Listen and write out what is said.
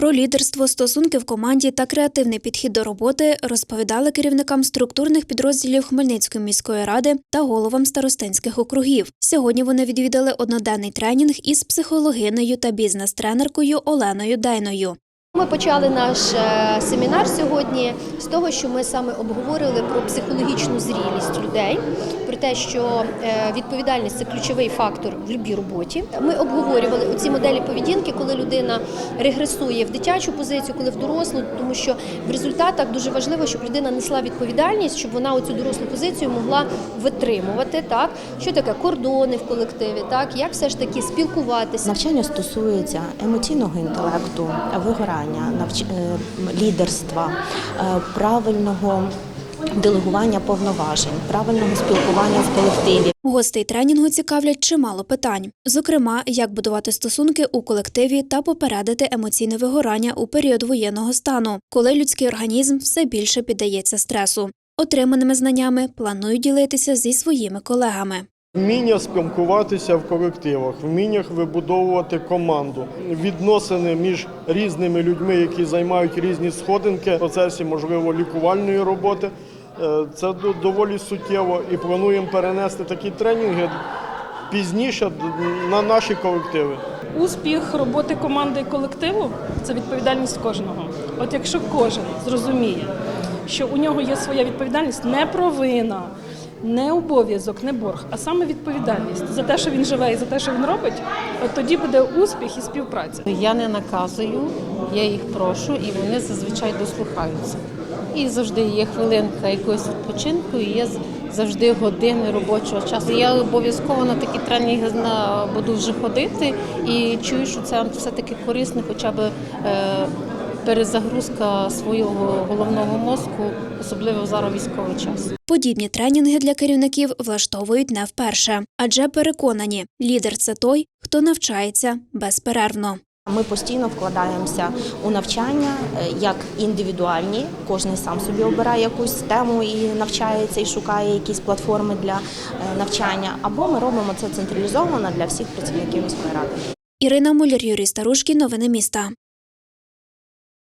Про лідерство, стосунки в команді та креативний підхід до роботи розповідали керівникам структурних підрозділів Хмельницької міської ради та головам старостинських округів. Сьогодні вони відвідали одноденний тренінг із психологиною та бізнес-тренеркою Оленою Дейною. Ми почали наш е, семінар сьогодні з того, що ми саме обговорили про психологічну зрілість людей, про те, що е, відповідальність це ключовий фактор в будь-якій роботі. Ми обговорювали оці моделі поведінки, коли людина регресує в дитячу позицію, коли в дорослу, тому що в результатах дуже важливо, щоб людина несла відповідальність, щоб вона оцю дорослу позицію могла витримувати. Так що таке кордони в колективі, так як все ж таки спілкуватися. Навчання стосується емоційного інтелекту, вигорання, навч... е, лідерства, е, правильного делегування повноважень, правильного спілкування в колективі. Гостей тренінгу цікавлять чимало питань, зокрема, як будувати стосунки у колективі та попередити емоційне вигорання у період воєнного стану, коли людський організм все більше піддається стресу. Отриманими знаннями планують ділитися зі своїми колегами. Вміння спілкуватися в колективах, вміннях вибудовувати команду, відносини між різними людьми, які займають різні сходинки в процесі, можливо, лікувальної роботи. Е, Це до- доволі суттєво і плануємо перенести такі тренінги пізніше на наші колективи. Успіх роботи команди і колективу це відповідальність кожного. От якщо кожен зрозуміє, що у нього є своя відповідальність, не провина, не обов'язок, не борг, а саме відповідальність за те, що він живе і за те, що він робить, от тоді буде успіх і співпраця. Я не наказую, я їх прошу, і вони зазвичай дослухаються. І завжди є хвилинка якогось відпочинку, і є завжди години робочого часу. Я обов'язково на такі тренінги буду вже ходити і чую, що це все-таки корисно, хоча б е, перезагрузка свого головного мозку, особливо зараз військовий час. Подібні тренінги для керівників влаштовують не вперше, адже переконані, лідер це той, хто навчається безперервно. Ми постійно вкладаємося у навчання е, як індивідуальні, кожен сам собі обирає якусь тему і навчається і шукає якісь платформи для е, навчання, або ми робимо це централізовано для всіх працівників міської ради. Ірина Муляр, Юрій Старушкін. Новини міста.